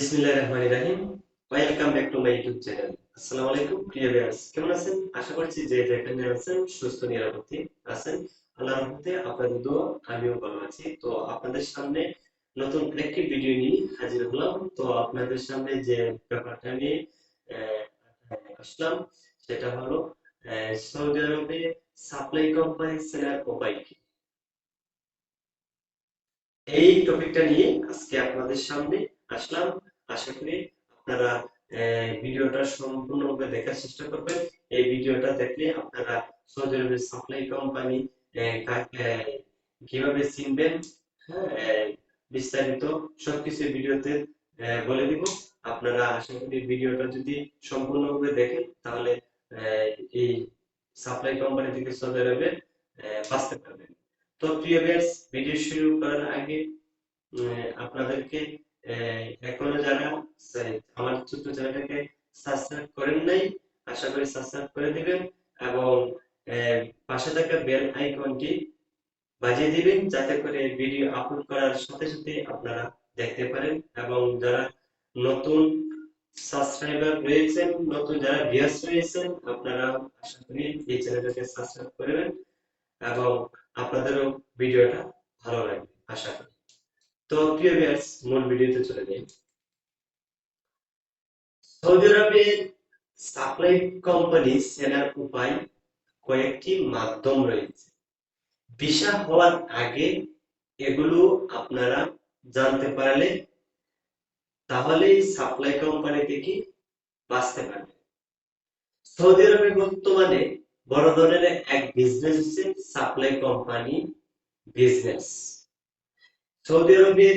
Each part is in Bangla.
আপনাদের সামনে যে ব্যাপারটা নিয়ে আসলাম, সেটা হলো সৌদি আরবে সাপ্লাই কোম্পানি কি এই টপিকটা নিয়ে আজকে আপনাদের সামনে আসলাম। আশা করি আপনারা ভিডিওটা সম্পূর্ণভাবে দেখার চেষ্টা করবেন। এই ভিডিওটা দেখলে আপনারা সৌদি আরবের সাপ্লাই কোম্পানি কীভাবে চিনবেন হ্যাঁ বিস্তারিত সবকিছু ভিডিওতে বলে দিব। আপনারা আশা করি ভিডিওটা যদি সম্পূর্ণভাবে দেখেন, তাহলে এই সাপ্লাই কোম্পানি থেকে সৌদি আরবে বাঁচতে পারবেন। তো প্রিয় ভিডিও শুরু করার আগে আপনাদেরকে এখনও যারা আমার ছোট্ট চ্যানেলটাকে সাবস্ক্রাইব করেন নাই। আশা করি সাবস্ক্রাইব করে দিবেন এবং পাশে থাকা বেল আইকনটি বাজিয়ে দিবেন যাতে করে ভিডিও আপলোড করার সাথে সাথে আপনারা দেখতে পারেন এবং যারা নতুন সাবস্ক্রাইবার রয়েছেন, নতুন যারা ভিউয়ার্স রয়েছেন, আপনারা আশা করি এই চ্যানেলটাকে সাবস্ক্রাইব করবেন এবং আপনাদেরও ভিডিওটা ভালো লাগবে, আশা করি। তো প্রিয় ভিউয়ার্স মূল ভিডিওতে চলে যাই। সৌদি আরবের সাপ্লাই কোম্পানি চেনার উপায় কয়েকটি মাধ্যম রয়েছে। ভিসা হওয়ার আগে এগুলো আপনারা জানতে পারলে তাহলেই সাপ্লাই কোম্পানি থেকে বাঁচতে পারবেন। সৌদি আরবে বর্তমানে বড় ধরনের এক বিজনেস হচ্ছে সাপ্লাই কোম্পানি বিজনেস সৌদি আরবের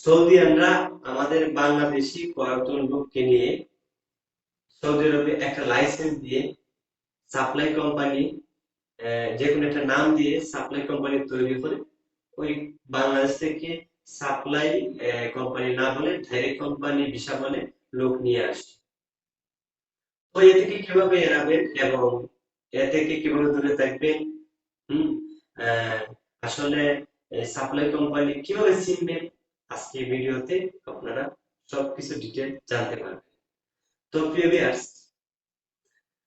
সৌদিয়ানরা আমাদের বাংলাদেশি কয়েকজন লোককে নিয়ে সৌদি আরবে একটা লাইসেন্স দিয়ে সাপ্লাই কোম্পানি যে কোনো একটা নাম দিয়ে সাপ্লাই কোম্পানি তৈরি করে ওই বাংলাদেশ থেকে সাপ্লাই কোম্পানি না বলে ডাইরেক্ট কোম্পানি ভিসা বলে লোক নিয়ে আসে তো এ থেকে কীভাবে এড়াবেন এবং এ থেকে কীভাবে দূরে থাকবেন? হম আসলে সাপ্লাই কোম্পানি কীভাবে চিনবেন? আজকে ভিডিওতে আপনারা সবকিছু ডিটেল জানতে পারবেন। তো প্রিয় ভিউয়ার্স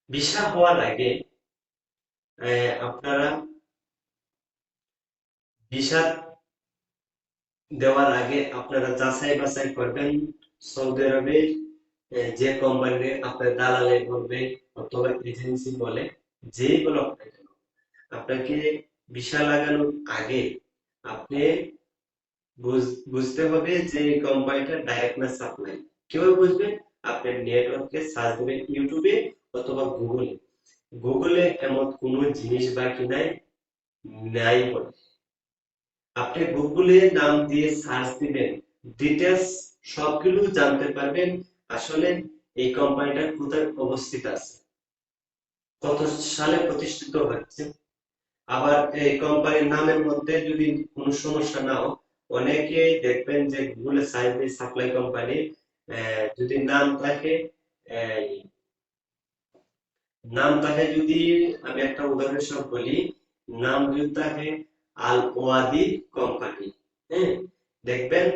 ভিসা হওয়ার আগে আপনারা ভিসা দেওয়ার আগে আপনারা যাচাই বাছাই করবেন সৌদি আরবের যে কোম্পানি আপনার দালালে বলবে অথবা এজেন্সি বলে যেই বলো আপনাকে ভিসা লাগানোর আগে আপনি বুঝতে হবে যে কোম্পানিটা ডাইরেক্ট না সাপ্লাই কীভাবে বুঝবেন আপনি নেটওয়ার্কে সার্চ দিবেন ইউটিউবে অথবা গুগলে গুগলে এমন কোনো জিনিস বাকি নাই নাই বলে। আপনি গুগলে নাম দিয়ে সার্চ দিবেন ডিটেলস সবগুলো জানতে পারবেন আসলে এই কোম্পানিটা কোথায় অবস্থিত আছে। কত সালে প্রতিষ্ঠিত হচ্ছে আবার এই কোম্পানির নামের মধ্যে যদি কোনো সমস্যা নাও অনেকে দেখবেন যে গুগলে দিয়ে সাপ্লাই কোম্পানি যদি নাম থাকে নাম থাকে যদি আমি একটা উদাহরণ সব বলি, নাম যদি থাকে আল ওয়াদি কোম্পানি হ্যাঁ? দেখবেন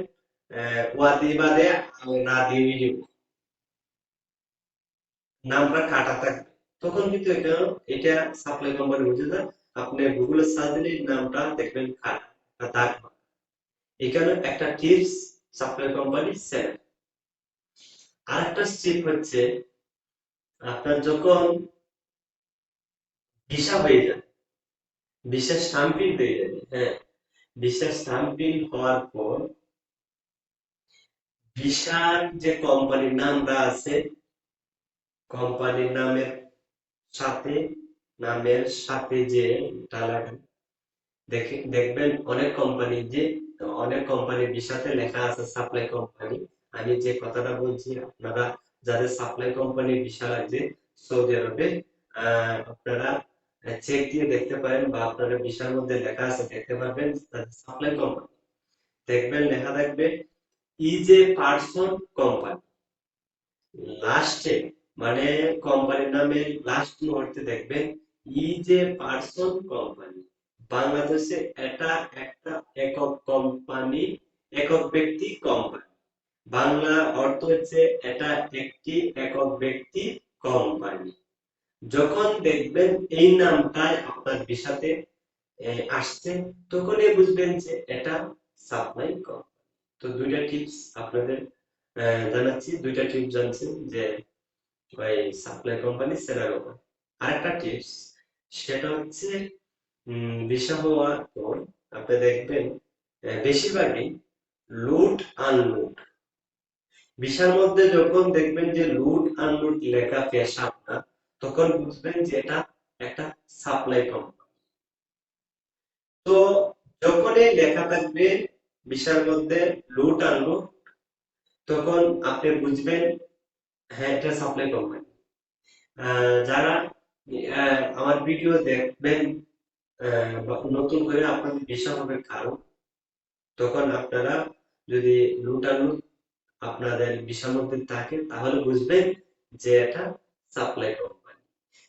ওয়াদি বাদে রাদি নামটা কাটা থাকবে। তখন কিন্তু এটা এটা সাপ্লাই কোম্পানি বুঝে যায় আপনি গুগলে সার্চ নামটা দেখবেন কাটা বা দাগ এখানে একটা টিপস সাপ্লাই কোম্পানি সেল আরেকটা টিপ হচ্ছে, আপনার যখন ভিসা হয়ে যাবে ভিসা স্টাম্পিং হয়ে যাবে হ্যাঁ ভিসা স্টাম্পিং হওয়ার পর ভিসার যে কোম্পানির নামটা আছে কোম্পানির নামের সাথে নামের সাথে যে দেখে, দেখবেন অনেক কোম্পানি যে, অনেক কোম্পানির ভিসাতে লেখা আছে সাপ্লাই কোম্পানি আমি যে কথাটা বলছি, আপনারা যাদের সাপ্লাই কোম্পানির বিশাল আছে সৌদি আরবে আপনারা চেক দিয়ে দেখতে পারেন বা আপনারা ভিসার মধ্যে লেখা আছে, দেখতে পারবেন সাপ্লাই কোম্পানি দেখবেন, লেখা থাকবে ইজ এ পার্সন কোম্পানি লাস্টে মানে কোম্পানির নামে লাস্ট মুহূর্তে দেখবেন ইজ পার্সন কোম্পানি, বাংলাদেশে এটা একটা একক কোম্পানি, একক ব্যক্তি কোম্পানি। বাংলা অর্থ হচ্ছে এটা একটি একক ব্যক্তি কোম্পানি। যখন দেখবেন এই নামটাই আপনার বিষাতে আসছে, তখনই বুঝবেন যে এটা সাপ্লাই কোম্পানি। তো দুইটা টিপস আপনাদের জানাচ্ছি, দুইটা টিপস জানছেন যে সাপ্লাই কোম্পানি সেলার কোম্পানি আরেকটা টিপস সেটা হচ্ছে ভিসা হওয়ার পর আপনি দেখবেন বেশিরভাগই লুট আনলুট ভিসার মধ্যে যখন দেখবেন যে লুট আনলুট লেখা পেশা আপনার, তখন বুঝবেন যে এটা একটা সাপ্লাই কোম্পানি তো যখনই লেখা থাকবে ভিসার মধ্যে লুট আনলুট তখন আপনি বুঝবেন হ্যাঁ এটা সাপ্লাই কোম্পানি যারা আমার ভিডিও দেখবেন নতুন করে আপনাদের ভিসা হবে কারও তখন আপনারা যদি লুটালুট আপনাদের ভিসার মধ্যে থাকে, তাহলে বুঝবেন যে এটা সাপ্লাই কোম্পানি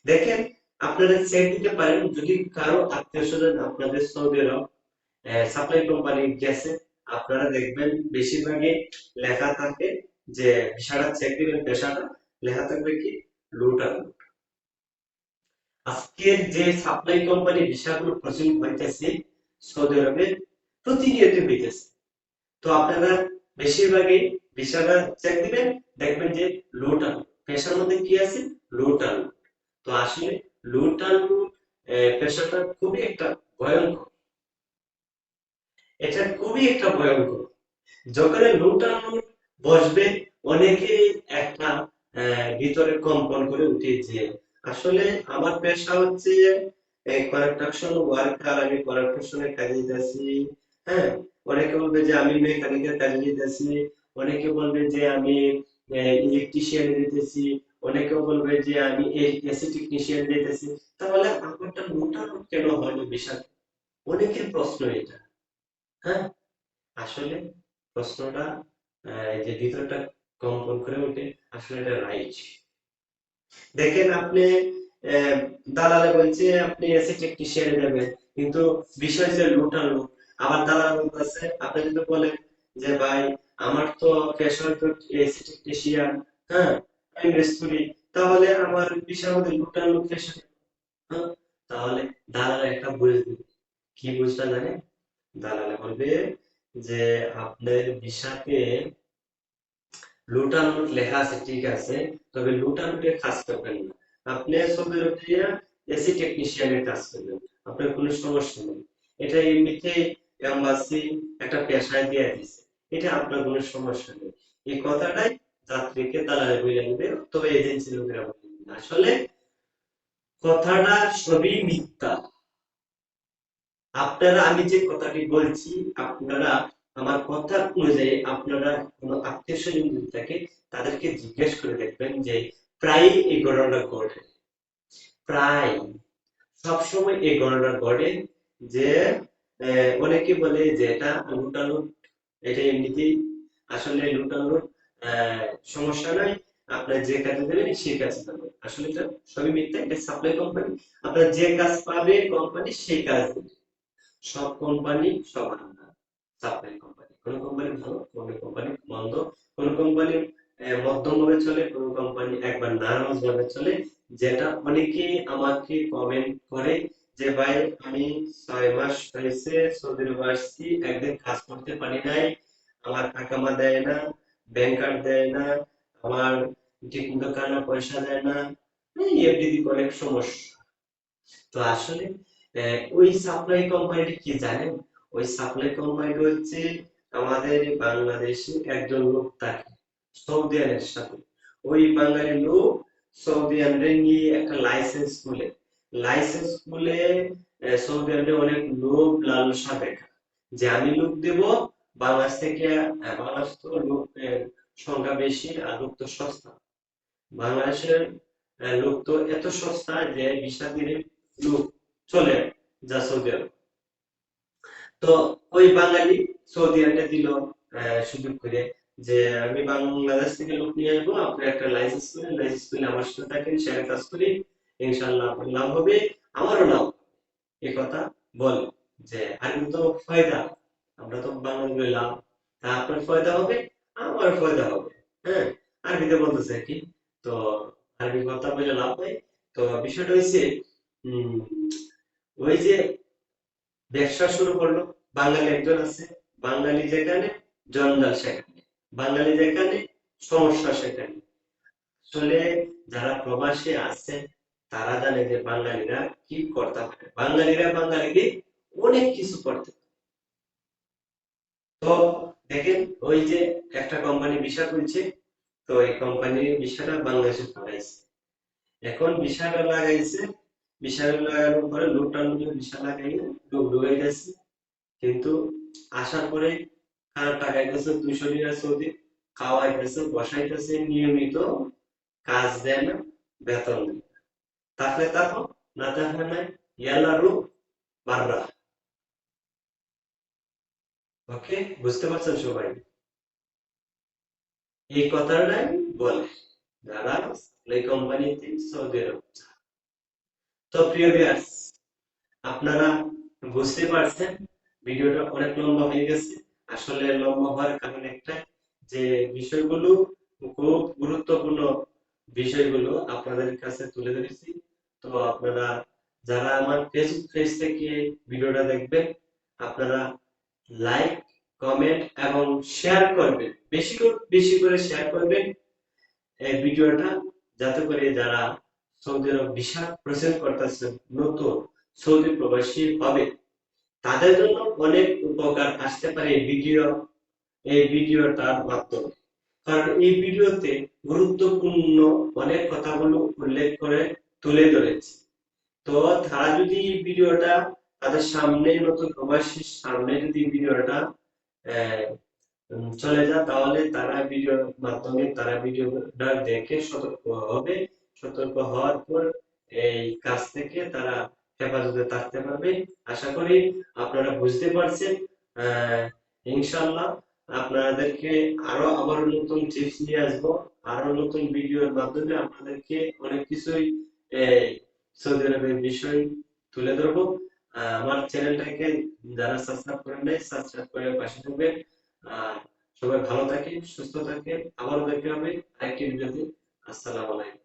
দেখেন, আপনারা চেক দিতে পারেন, যদি কারও আত্মীয় স্বজন আপনাদের সৌদি আরব সাপ্লাই কোম্পানি গেছে, আপনারা দেখবেন বেশিরভাগই লেখা থাকে যে ভিসাটা চেক দিবেন পেশাটা লেখা থাকবে কি? লুটালুট। আজকের যে সাপ্লাই কোম্পানি ভিসাগুলো প্রচুর হইতেছে সৌদি আরবে প্রতিনিয়ত হইতেছে। তো আপনারা বেশিরভাগই ভিসাটা চেক দিবেন, দেখবেন যে লোটাল পেশার মধ্যে কি আছে? লোটাল তো আসলে লোটাল পেশাটা খুবই একটা ভয়ঙ্কর। এটা খুবই একটা ভয়ঙ্কর। যখন লোটাল বসবে অনেকে একটা ভিতরে কম্পন করে উঠে যে আসলে আমার পেশা হচ্ছে কনস্ট্রাকশন ওয়ার্কার, আমি কাজে যাচ্ছি হ্যাঁ? অনেকে বলবে যে আমি মেকানিকের কাজে অনেকে বলবে যে আমি ইলেকট্রিশিয়ান যেতেছি অনেকে বলবে যে আমি এসি টেকনিশিয়ান যেতেছি তাহলে আমারটা মোটার কেন হলো বিষয় অনেকের প্রশ্ন এটা হ্যাঁ? আসলে প্রশ্নটা যে ভিতরটা কম্পন করে ওঠে, আসলে এটা রাইট দেখেন আপনি দালালে বলছে আপনি এসি টেকনিশিয়ানে যাবেন কিন্তু বিষয় যে লুটানো। আবার দালাল বলতেছে, আপনি যদি বলেন যে, ভাই, আমার তো পেশা তো এসি টেকনিশিয়ান হ্যাঁ আমি মিস্ত্রি তাহলে আমার বিষয়ের মধ্যে লুটানো হ্যাঁ তাহলে দালাল একটা বুঝে দিবে। কি বুঝটা জানে দালালে বলবে যে, আপনার বিষাকে লুটানোট লেখা আছে, ঠিক আছে? তবে লুটানোটের কাজ করবেন না। আপনি আরব এসি টেকনিশিয়ানের কাজ করবেন, আপনার কোনো সমস্যা নেই। এটা এমনিতে এম্বাসি একটা পেশায় দিয়ে দিছে। এটা আপনার কোনো সমস্যা নেই। এই কথাটাই যাত্রীকে দালালে বলে নিবে তবে এজেন্সি লোকেরা বলে আসলে কথাটা সবই মিথ্যা। আপনারা, আমি যে কথাটি বলছি, আপনারা আমার কথা অনুযায়ী আপনারা কোনো আত্মীয় স্বজন যদি থাকে, তাদেরকে জিজ্ঞেস করে দেখবেন যে প্রায় এই ঘটনাটা ঘটে। প্রায়। সবসময় এই ঘটনাটা ঘটে যে অনেকে বলে যে এটা লুটালুট এটা এমনিতেই আসলে লুটালুট সমস্যা নয়। আপনার যে কাজে দেবেন, সেই কাজে দেবেন। আসলে এটা সবই মিথ্যা, এটা সাপ্লাই কোম্পানি আপনার যে কাজ পাবে কোম্পানি সেই কাজ দেবে। সব কোম্পানি সমান না সাপ্লাই কোম্পানি কোন কোম্পানি ভালো, কোন কোম্পানি মন্দ, কোন কোম্পানি মধ্যম ভাবে চলে, কোন কোম্পানি একবার নার্ভাস ভাবে চলে, যেটা অনেকে আমাকে কমেন্ট করে যে, ভাই, আমি ছয় মাস হয়েছে সৌদি আরব একদিন কাজ করতে পারি নাই, আমার টাকামা দেয় না ব্যাংক কার্ড দেয় না, আমার ঠিক মতো কানা পয়সা দেয় না, এই এফডিদি অনেক সমস্যা। তো আসলে ওই সাপ্লাই কোম্পানিটি কি জানেন? ওই সাপ্লাই কোম্পানিটি হচ্ছে আমাদের বাংলাদেশে একজন লোক থাকে, সৌদি আরবের সাথে। ওই বাঙালি লোক সৌদি আরবে নিয়ে একটা লাইসেন্স খুলে। লাইসেন্স খুলে সৌদি আরবে অনেক লোক লালসা দেখা। যে আমি লোক দেব, বাংলাদেশ থেকে বাংলাদেশ তো লোকের সংখ্যা বেশি আর লোক তো সস্তা। বাংলাদেশের লোক তো এত সস্তা যে ভিসা দিলে লোক চলে যা সৌদি আরব। তো ওই বাঙালি সৌদি আরবে দিল সুযোগ করে যে আমি বাংলাদেশ থেকে লোক নিয়ে আসব আপনি একটা লাইসেন্স করেন লাইসেন্স করলে আমার সাথে থাকেন শেয়ার কাজ করি ইনশাল্লাহ আপনার লাভ হবে, আমারও লাভ এই কথা বল যে, আর কিন্তু ফায়দা, আমরা তো বাংলাদেশে লাভ। তা আপনার ফায়দা হবে, আমার ফায়দা হবে হ্যাঁ? আরবিতে বলতেছে কি। তো আরবি কথা বলে লাভ নাই। তো বিষয়টা হয়েছে ওই যে ব্যবসা শুরু করল। বাঙালি একজন আছে, বাঙালি যেখানে, জঞ্জাল সেখানে। বাঙালি যেখানে, সমস্যা সেখানে। আসলে যারা প্রবাসী আছে, তারা জানে যে বাঙালিরা কি করতে পারে। বাঙালিরা বাঙালিকে অনেক কিছু করতে পারে। তো দেখেন, ওই যে একটা কোম্পানি ভিসা খুলছে তো এই কোম্পানির ভিসাটা বাংলাদেশে পাঠাইছে এখন ভিসাটা লাগাইছে ভিসাটা লাগানোর পরে লোক ঢুকে গেছে কিন্তু আসার পরে খারাপ দুইশো টাকা সৌদি খাওয়াইতেছে, বসাইতেছে, নিয়মিত কাজ দেয় না, বেতন দেয় না। ইয়ালা রূপ বাররা ওকে, বুঝতে পারছেন সবাই এই কথাটাই বলে যারা এই কোম্পানিতে সৌদি আরব। তো প্রিয় ভিউয়ার্স আপনারা বুঝতে পারছেন, ভিডিওটা অনেক লম্বা হয়ে গেছে। আসলে লম্বা হওয়ার কারণ একটাই যে বিষয়গুলো, খুব গুরুত্বপূর্ণ বিষয়গুলো আপনাদের কাছে তুলে ধরেছি। তো আপনারা যারা আমার ফেসবুক পেজ থেকে ভিডিওটা দেখবেন, আপনারা লাইক কমেন্ট এবং শেয়ার করবেন। বেশি বেশি করে শেয়ার করবেন এই ভিডিওটা, যাতে করে যারা প্রসেস করতেছে, নতুন সৌদি প্রবাসী হবে তাদের জন্য অনেক উপকার আসতে পারে এই ভিডিও, এই ভিডিওটার মাধ্যমে। কারণ এই ভিডিওতে গুরুত্বপূর্ণ অনেক কথাগুলো উল্লেখ করে তুলে ধরেছি। তো তারা যদি এই ভিডিওটা তাদের সামনে নতুন প্রবাসীর সামনে যদি ভিডিওটা চলে যায়, তাহলে তারা ভিডিওর মাধ্যমে তারা ভিডিওটা দেখে সতর্ক হবে। সতর্ক হওয়ার পর এই কাজ থেকে তারা হেফাজতে থাকতে পারবে। আশা করি আপনারা বুঝতে পারছেন। ইনশাল্লাহ আপনাদেরকে আরও আবার নতুন টিপস নিয়ে আসব, আরও নতুন ভিডিওর মাধ্যমে আপনাদেরকে অনেক কিছুই সৌদি আরবের বিষয় তুলে ধরবো। আমার চ্যানেলটাকে যারা সাবস্ক্রাইব করেন নাই সাবস্ক্রাইব করে পাশে থাকবেন। আর সবাই ভালো থাকেন, সুস্থ থাকেন। আবারও দেখা হবে আরেকটি ভিডিওতে। আসসালামু আলাইকুম।